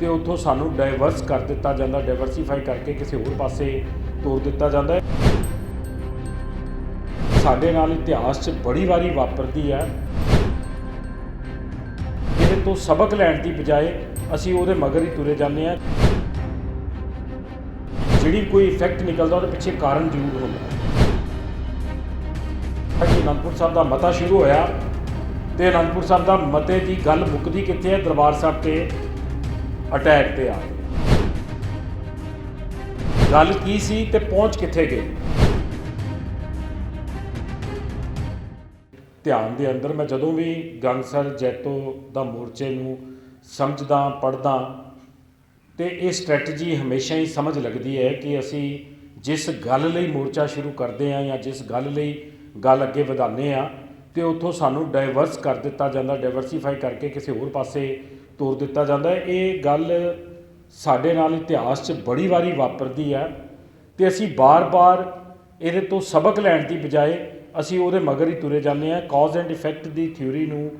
ਤੇ ਉੱਥੋਂ ਸਾਨੂੰ ਡਾਈਵਰਸ ਕਰ ਦਿੱਤਾ ਜਾਂਦਾ ਡਾਈਵਰਸੀਫਾਈ ਕਰਕੇ ਕਿਸੇ ਹੋਰ ਪਾਸੇ ਤੋਰ ਦਿੱਤਾ ਜਾਂਦਾ ਹੈ। ਸਾਡੇ ਨਾਲ ਇਤਿਹਾਸ 'ਚ ਬੜੀ ਵਾਰੀ ਵਾਪਰਦੀ ਹੈ। ਇਹਦੇ ਤੋਂ ਸਬਕ ਲੈਣ ਦੀ ਬਜਾਏ ਅਸੀਂ ਉਹਦੇ ਮਗਰ ਹੀ ਤੁਰੇ ਜਾਂਦੇ ਹਾਂ। ਜਿਹੜੀ ਕੋਈ ਇਫੈਕਟ ਨਿਕਲਦਾ ਉਹਦੇ ਪਿੱਛੇ ਕਾਰਨ ਜ਼ਰੂਰ ਹੁੰਦਾ ਹੈ। ਕਿ ਅਨੰਦਪੁਰ ਸਾਹਿਬ ਦਾ ਮਤਾ ਸ਼ੁਰੂ ਹੋਇਆ ਤੇ ਅਨੰਦਪੁਰ ਸਾਹਿਬ ਦਾ ਮਤੇ ਦੀ ਗੱਲ ਮੁੱਕਦੀ ਕਿੱਥੇ ਹੈ? ਦਰਬਾਰ ਸਾਹਿਬ ਤੇ ਅਟੈਕ ਤੇ ਆ। ਗਏ ਗੱਲ ਕੀ ਸੀ ਤੇ ਪਹੁੰਚ ਕਿੱਥੇ ਗਈ ਧਿਆਨ ਦੇ ਅੰਦਰ ਮੈਂ ਜਦੋਂ ਵੀ ਗੰਗਸਰ ਜੈਤੋ ਦਾ ਮੋਰਚੇ ਨੂੰ ਸਮਝਦਾ ਪੜਦਾ ਤੇ ਇਹ ਸਟ੍ਰੈਟਜੀ ਹਮੇਸ਼ਾ ਹੀ ਸਮਝ ਲੱਗਦੀ ਹੈ ਕਿ ਅਸੀਂ ਜਿਸ ਗੱਲ ਲਈ ਮੋਰਚਾ ਸ਼ੁਰੂ ਕਰਦੇ ਆ ਜਾਂ ਜਿਸ ਗੱਲ ਲਈ ਗੱਲ ਅੱਗੇ ਵਧਾਉਂਦੇ ਆ ਤੇ ਉੱਥੋਂ ਸਾਨੂੰ ਡਾਈਵਰਸ ਕਰ ਦਿੱਤਾ ਜਾਂਦਾ ਡਾਈਵਰਸੀਫਾਈ ਕਰਕੇ ਕਿਸੇ ਹੋਰ ਪਾਸੇ ਤੋਰ ਦਿੱਤਾ ਜਾਂਦਾ ਹੈ। ਇਹ ਗੱਲ ਸਾਡੇ ਨਾਲ ਇਤਿਹਾਸ 'ਚ ਬੜੀ ਵਾਰੀ ਵਾਪਰਦੀ ਹੈ ਤੇ ਅਸੀਂ ਬਾਰ-ਬਾਰ ਇਹਦੇ ਤੋਂ ਸਬਕ ਲੈਣ ਦੀ ਬਜਾਏ ਅਸੀਂ ਉਹਦੇ ਮਗਰ ਹੀ ਤੁਰੇ ਜਾਂਦੇ ਹਾਂ। ਕਾਜ਼ ਐਂਡ ਇਫੈਕਟ ਦੀ ਥਿਊਰੀ ਨੂੰ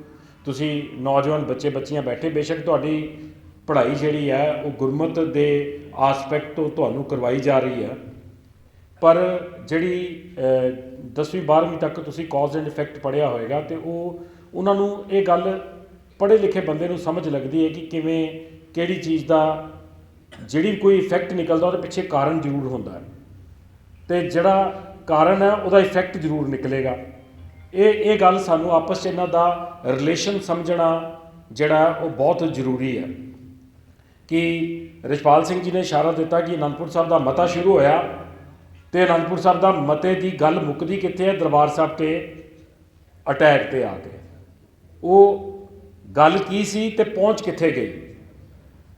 ਤੁਸੀਂ ਨੌਜਵਾਨ ਬੱਚੇ, ਬੱਚੀਆਂ ਬੈਠੇ, ਬੇਸ਼ੱਕ ਤੁਹਾਡੀ ਪੜ੍ਹਾਈ ਜਿਹੜੀ ਹੈ, ਉਹ ਗੁਰਮਤ ਦੇ ਆਸਪੈਕਟ ਤੋਂ ਤੁਹਾਨੂੰ ਕਰਵਾਈ ਜਾ ਰਹੀ ਹੈ। ਪਰ ਜਿਹੜੀ 10ਵੀਂ 12ਵੀਂ ਤੱਕ ਤੁਸੀਂ ਕਾਜ਼ ਐਂਡ ਇਫੈਕਟ ਪੜ੍ਹਿਆ ਹੋਏਗਾ ਤੇ ਉਹ, ਉਹਨਾਂ ਨੂੰ ਇਹ ਗੱਲ ਪੜ੍ਹੇ ਲਿਖੇ ਬੰਦੇ ਨੂੰ ਸਮਝ ਲੱਗਦੀ ਹੈ ਕਿ ਕਿਵੇਂ, ਕਿਹੜੀ ਚੀਜ਼ ਦਾ ਜਿਹੜੀ ਕੋਈ ਇਫੈਕਟ ਨਿਕਲਦਾ ਉਹਦੇ ਪਿੱਛੇ ਕਾਰਨ ਜ਼ਰੂਰ ਹੁੰਦਾ ਹੈ। ਤੇ ਜਿਹੜਾ ਕਾਰਨ ਹੈ, ਉਹਦਾ ਇਫੈਕਟ ਜ਼ਰੂਰ ਨਿਕਲੇਗਾ। ਇਹ ਇਹ ਗੱਲ ਸਾਨੂੰ ਆਪਸ 'ਚ ਇਹਨਾਂ ਦਾ ਰਿਲੇਸ਼ਨ ਸਮਝਣਾ ਜਿਹੜਾ ਉਹ ਬਹੁਤ ਜ਼ਰੂਰੀ ਹੈ। ਕਿ ਰਿਸ਼ਪਾਲ ਸਿੰਘ ਜੀ ਨੇ ਇਸ਼ਾਰਾ ਦਿੱਤਾ ਕਿ ਅਨੰਦਪੁਰ ਸਾਹਿਬ ਦਾ ਮਤਾ ਸ਼ੁਰੂ ਹੋਇਆ ਤੇ ਅਨੰਦਪੁਰ ਸਾਹਿਬ ਦਾ ਮਤੇ ਦੀ ਗੱਲ ਮੁੱਕਦੀ ਕਿੱਥੇ ਹੈ? ਦਰਬਾਰ ਸਾਹਿਬ ਤੇ ਅਟੈਕ ਤੇ ਆ ਕੇ। ਉਹ ਗੱਲ ਕੀ ਸੀ ਤੇ ਪਹੁੰਚ ਕਿੱਥੇ ਗਈ?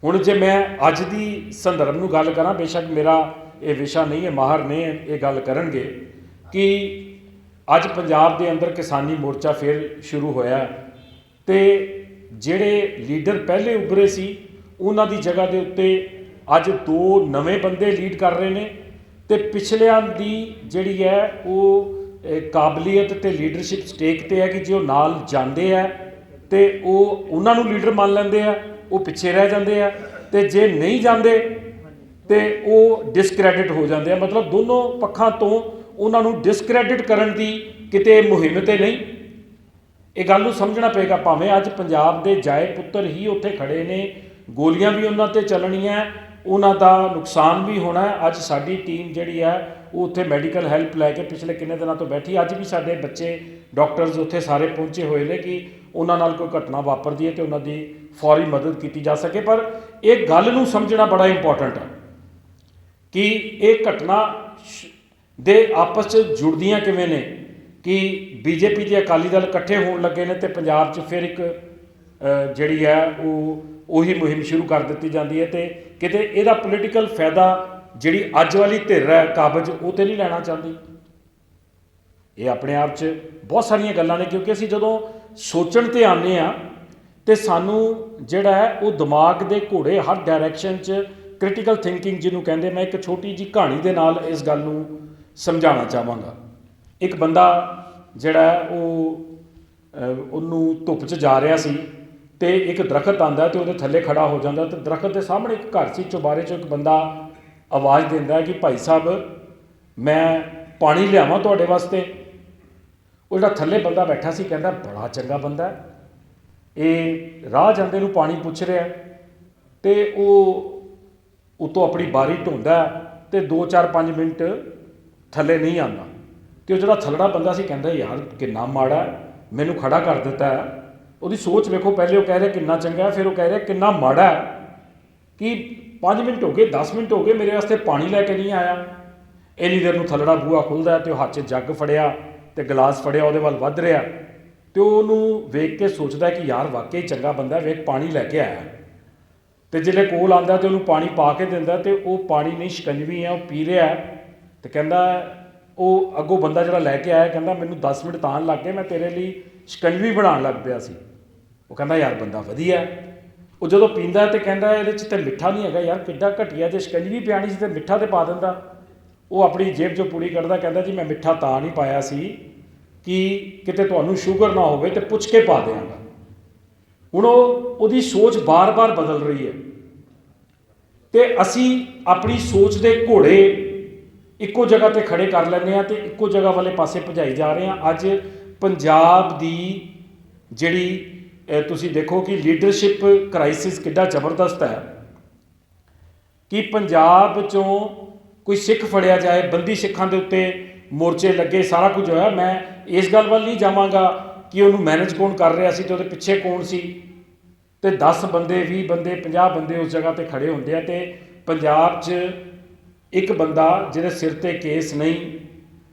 ਹੁਣ ਜੇ ਮੈਂ ਅੱਜ ਦੀ ਸੰਦਰਭ ਨੂੰ ਗੱਲ ਕਰਾਂ, ਬੇਸ਼ੱਕ ਮੇਰਾ ਇਹ ਵਿਸ਼ਾ ਨਹੀਂ ਹੈ, ਮਾਹਰ ਨੇ ਇਹ ਗੱਲ ਕਰਨਗੇ ਕਿ ਅੱਜ ਪੰਜਾਬ ਦੇ ਅੰਦਰ ਕਿਸਾਨੀ ਮੋਰਚਾ ਫਿਰ ਸ਼ੁਰੂ ਹੋਇਆ ਤੇ ਜਿਹੜੇ ਲੀਡਰ ਪਹਿਲੇ ਉੱਭਰੇ ਸੀ, ਉਹਨਾਂ ਦੀ ਜਗ੍ਹਾ ਦੇ ਉੱਤੇ ਅੱਜ ਦੋ ਨਵੇਂ ਬੰਦੇ ਲੀਡ ਕਰ ਰਹੇ ਨੇ ਤੇ ਪਿਛਲਿਆਂ ਦੀ ਜਿਹੜੀ ਹੈ, ਉਹ ਕਾਬਲੀਅਤ ਤੇ ਲੀਡਰਸ਼ਿਪ ਸਟੇਕ ਤੇ ਹੈ ਕਿ ਜੇ ਉਹ ਨਾਲ ਜਾਂਦੇ ਆ ਤੇ ਉਹ ਉਹਨਾਂ ਨੂੰ ਲੀਡਰ ਮੰਨ ਲੈਂਦੇ ਆ, ਉਹ ਪਿੱਛੇ ਰਹਿ ਜਾਂਦੇ ਆ ਤੇ ਜੇ ਨਹੀਂ ਜਾਂਦੇ ਤੇ ਉਹ ਡਿਸਕ੍ਰੈਡਿਟ ਹੋ ਜਾਂਦੇ ਆ। ਮਤਲਬ ਦੋਨੋਂ ਪੱਖਾਂ ਤੋਂ ਉਹਨਾਂ ਨੂੰ ਡਿਸਕ੍ਰੈਡਿਟ ਕਰਨ ਦੀ ਕਿਤੇ ਮੁਹਿੰਮ ਤੇ ਨਹੀਂ। ਇਹ ਗੱਲ ਨੂੰ ਸਮਝਣਾ ਪਏਗਾ, ਭਾਵੇਂ ਅੱਜ ਪੰਜਾਬ ਦੇ ਜਾਏ ਪੁੱਤਰ ਹੀ ਉੱਥੇ ਖੜੇ ਨੇ, ਗੋਲੀਆਂ ਵੀ ਉਹਨਾਂ ਤੇ ਚੱਲਣੀਆਂ, ਉਹਨਾਂ ਦਾ ਨੁਕਸਾਨ ਵੀ ਹੋਣਾ। ਅੱਜ ਸਾਡੀ ਟੀਮ ਜਿਹੜੀ ਹੈ ਉਹ ਉੱਥੇ ਮੈਡੀਕਲ ਹੈਲਪ ਲੈ ਕੇ ਪਿਛਲੇ ਕਿੰਨੇ ਦਿਨਾਂ ਤੋਂ ਬੈਠੀ। ਅੱਜ ਵੀ ਸਾਡੇ ਬੱਚੇ, ਡਾਕਟਰਸ ਉੱਥੇ ਸਾਰੇ ਪਹੁੰਚੇ ਹੋਏ ਨੇ ਕਿ ਉਹਨਾਂ ਨਾਲ ਕੋਈ ਘਟਨਾ ਵਾਪਰਦੀ ਹੈ ਤੇ ਉਹਨਾਂ ਦੀ ਫੌਰੀ ਮਦਦ ਕੀਤੀ ਜਾ ਸਕੇ, ਪਰ ਇਹ ਗੱਲ ਨੂੰ ਸਮਝਣਾ ਬੜਾ ਇੰਪੋਰਟੈਂਟ ਹੈ ਕਿ ਇਹ ਘਟਨਾ ਸ਼- ਦੇ ਆਪਸ 'ਚ ਜੁੜਦੀਆਂ ਕਿਵੇਂ ਨੇ? ਕਿ ਬੀਜੇਪੀ ਤੇ ਅਕਾਲੀ ਦਲ ਇਕੱਠੇ ਹੋਣ ਲੱਗੇ ਨੇ ਤੇ ਪੰਜਾਬ 'ਚ ਫਿਰ ਇੱਕ ਜਿਹੜੀ ਹੈ ਉਹ, ਉਹੀ ਮੁਹਿੰਮ ਸ਼ੁਰੂ ਕਰ ਦਿੱਤੀ ਜਾਂਦੀ ਹੈ ਤੇ ਕਿਤੇ ਇਹਦਾ ਪੋਲੀਟੀਕਲ ਫਾਇਦਾ ਜਿਹੜੀ ਅੱਜ ਵਾਲੀ ਧਿਰ ਹੈ ਕਾਬਜ, ਉਹ ਤੇ ਨਹੀਂ ਲੈਣਾ ਚਾਹੁੰਦੀ। ਇਹ ਆਪਣੇ ਆਪ 'ਚ ਬਹੁਤ ਸਾਰੀਆਂ ਗੱਲਾਂ ਨੇ, ਕਿਉਂਕਿ ਅਸੀਂ ਜਦੋਂ ਸੋਚਣ ਤੇ ਆਨੇ ਆ ਤੇ ਸਾਨੂੰ ਜਿਹੜਾ ਹੈ ਉਹ ਦਿਮਾਗ ਦੇ ਘੋੜੇ ਹਰ ਡਾਇਰੈਕਸ਼ਨ 'ਚ ਕ੍ਰਿਟੀਕਲ ਥਿੰਕਿੰਗ ਜਿਹਨੂੰ ਕਹਿੰਦੇ, ਮੈਂ ਇੱਕ ਛੋਟੀ ਜੀ ਕਹਾਣੀ ਦੇ ਨਾਲ ਇਸ ਗੱਲ ਨੂੰ ਸਮਝਾਉਣਾ ਚਾਹਾਂਗਾ। ਇੱਕ ਬੰਦਾ ਜਿਹੜਾ ਉਹ ਉਹਨੂੰ ਧੁੱਪ 'ਚ ਜਾ ਰਿਹਾ ਸੀ ਤੇ ਇੱਕ ਦਰਖਤ ਆਂਦਾ ਤੇ ਉਹਦੇ ਥੱਲੇ ਖੜਾ ਹੋ ਜਾਂਦਾ ਤੇ ਦਰਖਤ ਦੇ ਸਾਹਮਣੇ ਇੱਕ ਘਰ ਸੀ, ਚੁਬਾਰੇ 'ਚੋਂ ਇੱਕ ਬੰਦਾ ਆਵਾਜ਼ ਦਿੰਦਾ ਕਿ ਭਾਈ ਸਾਹਿਬ, ਮੈਂ ਪਾਣੀ ਲਿਆਵਾਂ ਤੁਹਾਡੇ ਵਾਸਤੇ। ਉਹ ਜਿਹੜਾ ਥੱਲੇ ਬੰਦਾ ਬੈਠਾ ਸੀ, ਕਹਿੰਦਾ ਬੜਾ ਚੰਗਾ ਬੰਦਾ ਹੈ। ਇਹ ਰਾਹ ਜਾਂਦੇ ਨੂੰ ਪਾਣੀ ਪੁੱਛ ਰਿਹਾ ਹੈ ਤੇ ਉਹ ਉਤੋਂ ਆਪਣੀ ਬਾਰੀ ਢੋਂਦਾ ਹੈ ਤੇ 2-4-5 ਮਿੰਟ ਥੱਲੇ ਨਹੀਂ ਆਉਂਦਾ। ਤੇ ਉਹ ਜਿਹੜਾ ਥੱਲੜਾ ਬੰਦਾ ਸੀ, ਕਹਿੰਦਾ, ਯਾਰ, ਕਿੰਨਾ ਮਾੜਾ ਮੈਨੂੰ ਖੜਾ ਕਰ ਦਿੱਤਾ ਉਹਦੀ ਸੋਚ ਵੇਖੋ, ਪਹਿਲੇ ਉਹ ਕਹਿ ਰਿਹਾ, ਕਿੰਨਾ ਚੰਗਾ ਫਿਰ ਉਹ ਕਹਿ ਰਿਹਾ, ਕਿੰਨਾ ਮਾੜਾ ਕਿ 5 ਮਿੰਟ ਹੋ ਗਏ 10 ਮਿੰਟ ਹੋ ਗਏ, ਮੇਰੇ ਵਾਸਤੇ ਪਾਣੀ ਲੈ ਕੇ ਨਹੀਂ ਆਇਆ। ਇੰਨੀ ਦੇਰ ਨੂੰ ਥੱਲੜਾ ਬੂਆ ਖੁੱਲਦਾ ਹੈ ਤੇ ਉਹ ਹੱਥ 'ਚ ਜੱਗ ਫੜਿਆ। ਤੇ ਗਲਾਸ ਫੜਿਆ, ਉਹਦੇ ਵੱਲ ਵੱਧ ਰਿਹਾ। ਤੇ ਉਹਨੂੰ ਵੇਖ ਕੇ ਸੋਚਦਾ ਕਿ ਯਾਰ, ਵਾਕਈ ਚੰਗਾ ਬੰਦਾ ਵੇਖ ਪਾਣੀ ਲੈ ਕੇ ਆਇਆ। ਤੇ ਜਿਹੜੇ ਕੋਲ ਆਂਦਾ ਤੇ ਉਹਨੂੰ ਪਾਣੀ ਪਾ ਕੇ ਦਿੰਦਾ ਤੇ ਉਹ ਪਾਣੀ ਨਹੀਂ ਸ਼ਿਕੰਜਵੀ ਹੈ, ਉਹ ਪੀ ਰਿਹਾ ਹੈ। ਤੇ ਕਹਿੰਦਾ, ਉਹ ਅੱਗੋਂ ਬੰਦਾ ਜਿਹੜਾ ਲੈ ਕੇ ਆਇਆ, ਕਹਿੰਦਾ, ਮੈਨੂੰ 10 ਮਿੰਟ ਤਾਂ ਲੱਗ ਗਏ ਮੈਂ ਤੇਰੇ ਲਈ ਸ਼ਿਕੰਜਵੀ ਬਣਾਉਣ ਲੱਗ ਪਿਆ ਸੀ। ਉਹ ਕਹਿੰਦਾ, ਯਾਰ, ਬੰਦਾ ਵਧੀਆ ਉਹ ਜਦੋਂ ਪੀਂਦਾ ਤੇ ਕਹਿੰਦਾ, ਇਹਦੇ 'ਚ ਤੇ ਮਿੱਠਾ ਨਹੀਂ ਹੈਗਾ ਯਾਰ, ਕਿੱਡਾ ਘਟੀਆ, ਜੇ ਸ਼ਿਕੰਜਵੀ ਪਿਆਣੀ ਸੀ ਤੇ ਮਿੱਠਾ ਤੇ ਪਾ ਦਿੰਦਾ। ਉਹ ਆਪਣੀ ਜੇਬ 'ਚੋਂ ਪੂਰੀ ਕੱਢਦਾ, ਕਹਿੰਦਾ ਜੀ ਮੈਂ ਮਿੱਠਾ ਤਾਂ ਨਹੀਂ ਪਾਇਆ ਸੀ ਕਿ ਕਿਤੇ ਤੁਹਾਨੂੰ ਸ਼ੂਗਰ ਨਾ ਹੋਵੇ ਤੇ ਪੁੱਛ ਕੇ ਪਾ ਦਿਆਂਗਾ। ਹੁਣ ਉਹ, ਉਹਦੀ ਸੋਚ ਬਾਰ-ਬਾਰ ਬਦਲ ਰਹੀ ਹੈ। ਤੇ ਅਸੀਂ ਆਪਣੀ ਸੋਚ ਦੇ ਘੋੜੇ ਇੱਕੋ ਜਗ੍ਹਾ ਤੇ ਖੜੇ ਕਰ ਲੈਂਦੇ ਆ ਤੇ ਇੱਕੋ ਜਗ੍ਹਾ ਵਾਲੇ ਪਾਸੇ ਭਜਾਈ ਜਾ ਰਹੇ ਆ ਅੱਜ ਪੰਜਾਬ ਦੀ ਜਿਹੜੀ ਤੁਸੀਂ ਦੇਖੋ ਕਿ ਲੀਡਰਸ਼ਿਪ ਕ੍ਰਾਈਸਿਸ ਕਿੱਡਾ ਜ਼ਬਰਦਸਤ ਹੈ ਕਿ ਪੰਜਾਬ ਚੋਂ ਕੋਈ ਸਿੱਖ ਫੜਿਆ ਜਾਏ, ਬੰਦੀ ਸਿੱਖਾਂ ਦੇ ਉੱਤੇ ਮੋਰਚੇ ਲੱਗੇ, ਸਾਰਾ ਕੁਝ ਹੋਇਆ। ਮੈਂ ਇਸ ਗੱਲ ਵੱਲ ਨਹੀਂ ਜਾਵਾਂਗਾ ਕਿ ਉਹਨੂੰ ਮੈਨੇਜ ਕੌਣ ਕਰ ਰਿਹਾ ਸੀ ਤੇ ਉਹਦੇ ਪਿੱਛੇ ਕੌਣ ਸੀ। ਤੇ 10 ਬੰਦੇ 20 ਬੰਦੇ 50 ਬੰਦੇ ਉਸ ਜਗ੍ਹਾ ਤੇ ਖੜੇ ਹੁੰਦੇ ਆ ਤੇ ਪੰਜਾਬ 'ਚ ਇੱਕ ਬੰਦਾ ਜਿਹਦੇ ਸਿਰ ਤੇ ਕੇਸ ਨਹੀਂ,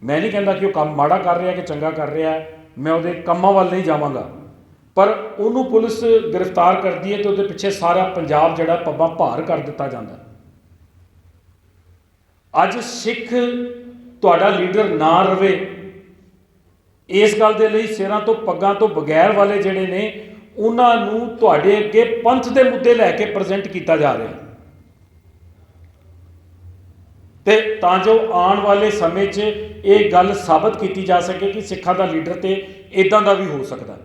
ਮੈਂ ਨਹੀਂ ਕਹਿੰਦਾ ਕਿ ਉਹ ਕੰਮ ਮਾੜਾ ਕਰ ਰਿਹਾ ਕਿ ਚੰਗਾ ਕਰ ਰਿਹਾ, ਮੈਂ ਉਹਦੇ ਕੰਮਾਂ ਵੱਲ ਨਹੀਂ ਜਾਵਾਂਗਾ। ਪਰ ਉਹਨੂੰ ਪੁਲਿਸ ਗ੍ਰਿਫਤਾਰ ਕਰਦੀ ਹੈ ਤੇ ਉਹਦੇ ਪਿੱਛੇ ਸਾਰਾ ਪੰਜਾਬ ਜਿਹੜਾ ਪੱਬਾਂ ਭਾਰ ਕਰ ਦਿੱਤਾ ਜਾਂਦਾ। ਅੱਜ ਸਿੱਖ ਤੁਹਾਡਾ ਲੀਡਰ ਨਾ ਰਵੇ। ਇਸ ਗੱਲ ਦੇ ਲਈ ਸਿਰਾਂ ਤੋਂ ਪੱਗਾਂ ਤੋਂ ਬਗੈਰ ਵਾਲੇ ਜਿਹੜੇ ਨੇ, ਉਹਨਾਂ ਨੂੰ ਤੁਹਾਡੇ ਅੱਗੇ ਪੰਥ ਦੇ ਮੁੱਦੇ ਲੈ ਕੇ ਪ੍ਰੈਜ਼ੈਂਟ ਕੀਤਾ ਜਾ ਰਿਹਾ। ਤੇ ਤਾਂ ਜੋ ਆਉਣ ਵਾਲੇ ਸਮੇਂ 'ਚ ਇਹ ਗੱਲ ਸਾਬਤ ਕੀਤੀ ਜਾ ਸਕੇ ਕਿ ਸਿੱਖਾਂ ਦਾ ਲੀਡਰ ਤੇ ਇਦਾਂ ਦਾ ਵੀ ਹੋ ਸਕਦਾ।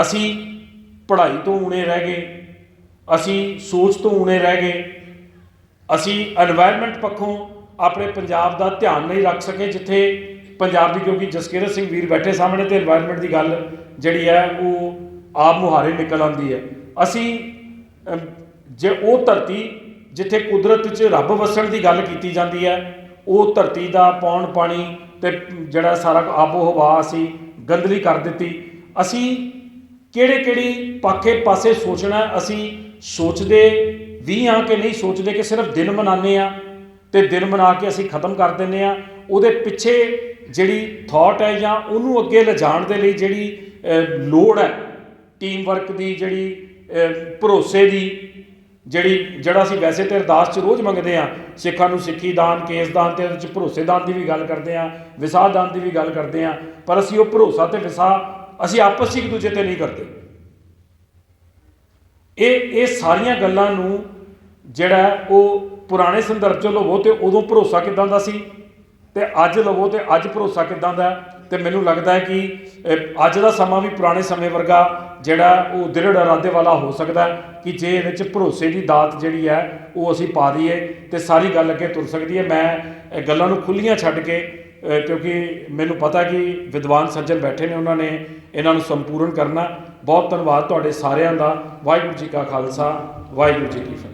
ਅਸੀਂ ਪੜ੍ਹਾਈ ਤੋਂ ਊਣੇ ਰਹਿ ਗਏ, ਅਸੀਂ ਸੋਚ ਤੋਂ ਊਣੇ ਰਹਿ ਗਏ ਅਸੀਂ এনवायरमेंट ਪੱਖੋਂ ਆਪਣੇ ਪੰਜਾਬ ਦਾ ਧਿਆਨ ਨਹੀਂ ਰੱਖ ਸਕੇ, ਜਿੱਥੇ ਪੰਜਾਬ ਦੀ ਕਿਉਂਕਿ ਜਸਕੀਰਤ ਸਿੰਘ ਵੀਰ ਬੈਠੇ ਸਾਹਮਣੇ ਤੇ এনवायरमेंट ਦੀ ਗੱਲ ਜਿਹੜੀ ਹੈ, ਉਹ ਆਪ ਮੁਹਾਰੇ ਨਿਕਲ ਆਉਂਦੀ ਹੈ। ਅਸੀਂ ਜੇ ਉਹ ਧਰਤੀ ਜਿੱਥੇ ਕੁਦਰਤ 'ਚ ਰੱਬ ਵਸਣ ਦੀ ਗੱਲ ਕੀਤੀ ਜਾਂਦੀ ਹੈ, ਉਹ ਧਰਤੀ ਦਾ ਪੌਣ ਪਾਣੀ ਤੇ ਜਿਹੜਾ ਸਾਰਾ ਆਬੋ ਹਵਾ ਅਸੀਂ ਗੰਦਲੀ ਕਰ ਦਿੱਤੀ। ਅਸੀਂ ਕਿਹੜੇ ਕਿਹੜੀ ਪਾਖੇ ਪਾਸੇ ਸੋਚਣਾ ਅਸੀਂ ਸੋਚਦੇ ਵੀ ਆ ਕੇ ਨਹੀਂ ਸੋਚਦੇ ਕਿ ਸਿਰਫ ਦਿਨ ਮਨਾਉਂਦੇ ਆ ਤੇ ਦਿਨ ਮਨਾ ਕੇ ਅਸੀਂ ਖਤਮ ਕਰ ਦਿੰਦੇ ਆ ਉਹਦੇ ਪਿੱਛੇ ਜਿਹੜੀ ਥਾਟ ਹੈ ਜਾਂ ਉਹਨੂੰ ਅੱਗੇ ਲਿਜਾਣ ਦੇ ਲਈ ਜਿਹੜੀ ਲੋੜ ਹੈ ਟੀਮ ਵਰਕ ਦੀ ਜਿਹੜੀ ਭਰੋਸੇ ਦੀ, ਜਿਹੜੀ, ਜਿਹੜਾ ਅਸੀਂ ਵੈਸੇ ਤੇ ਅਰਦਾਸ 'ਚ ਰੋਜ਼ ਮੰਗਦੇ ਆ ਸਿੱਖਾਂ ਨੂੰ ਸਿੱਖੀ ਦਾਨ, ਕੇਸ ਦਾਨ ਤੇ ਉਹਦੇ 'ਚ ਭਰੋਸੇ ਦਾਨ ਦੀ ਵੀ ਗੱਲ ਕਰਦੇ ਆ ਵਿਸਾਹ ਦਾਨ ਦੀ ਵੀ ਗੱਲ ਕਰਦੇ ਆ ਪਰ ਅਸੀਂ ਉਹ ਭਰੋਸਾ ਤੇ ਵਿਸਾਹ ਅਸੀਂ ਆਪਸ 'ਚ ਇੱਕ ਦੂਜੇ ਤੇ ਨਹੀਂ ਕਰਦੇ। ਇਹ ਇਹ ਸਾਰੀਆਂ ਗੱਲਾਂ ਨੂੰ ਜਿਹੜਾ ਉਹ ਪੁਰਾਣੇ ਸੰਦਰਭ 'ਚ ਲਵੋ ਤੇ ਉਦੋਂ ਭਰੋਸਾ ਕਿਦਾਂ ਦਾ ਸੀ? ਤੇ ਅੱਜ ਲਵੋ ਤੇ ਅੱਜ ਭਰੋਸਾ ਕਿਦਾਂ ਦਾ? ਹੈ? ਤੇ ਮੈਨੂੰ ਲੱਗਦਾ ਹੈ ਕਿ ਅੱਜ ਦਾ ਸਮਾਂ ਵੀ ਪੁਰਾਣੇ ਸਮੇਂ ਵਰਗਾ ਜਿਹੜਾ ਉਹ ਦ੍ਰਿੜ ਇਰਾਦੇ ਵਾਲਾ ਹੋ ਸਕਦਾ ਕਿ ਜੇ ਇਹਦੇ 'ਚ ਭਰੋਸੇ ਦੀ ਦਾਤ ਜਿਹੜੀ ਹੈ, ਉਹ ਅਸੀਂ ਪਾ ਦਈਏ ਤੇ ਸਾਰੀ ਗੱਲ ਅੱਗੇ ਤੁਰ ਸਕਦੀ ਹੈ। ਮੈਂ ਗੱਲਾਂ ਨੂੰ ਖੁੱਲੀਆਂ ਛੱਡ ਕੇ ਕਿਉਂਕਿ ਮੈਨੂੰ ਪਤਾ ਕਿ ਵਿਦਵਾਨ ਸੱਜਣ ਬੈਠੇ ਨੇ ਉਹਨਾਂ ਨੇ ਇਹਨਾਂ ਨੂੰ ਸੰਪੂਰਨ ਕਰਨਾ। ਬਹੁਤ ਧੰਨਵਾਦ ਤੁਹਾਡੇ ਸਾਰਿਆਂ ਦਾ। ਵਾਹਿਗੁਰੂ ਜੀ ਕਾ ਖਾਲਸਾ, ਵਾਹਿਗੁਰੂ ਜੀ ਕੀ ਫਤਿਹ।